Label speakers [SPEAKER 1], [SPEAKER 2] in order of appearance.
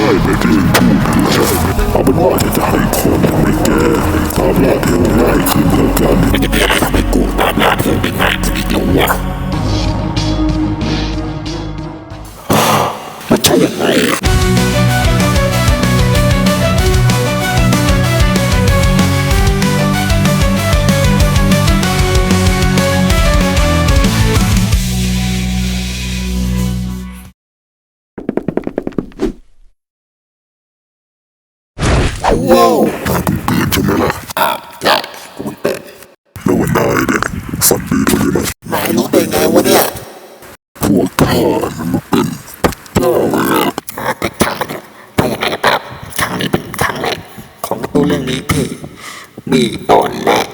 [SPEAKER 1] ใช่ไม่เพียงพูดนั่นแหละเอาเป็นว่าจะให้คนทำให้แกตามล่าเทวง่ายขึ้นแล้วกันทำให้กูตามล่าเทวไม่กล้ววม่วยยัง ว้าวตื่นใช่ไหมล่ะอ้าวใช่กูเปิดแล้ววันนายเนี่ยฝันดีด้วยนะนายรู้ได้ไงวะเนี่ยพวกข้ามันมาเป็นเจ้าแล้วแต่ช่างมันเถอะถ้าอย่างไรก็ตามครั้งนี้เป็นครั้งแรกของการ์ตูนเรื่องนี้ที่มีตอนแรก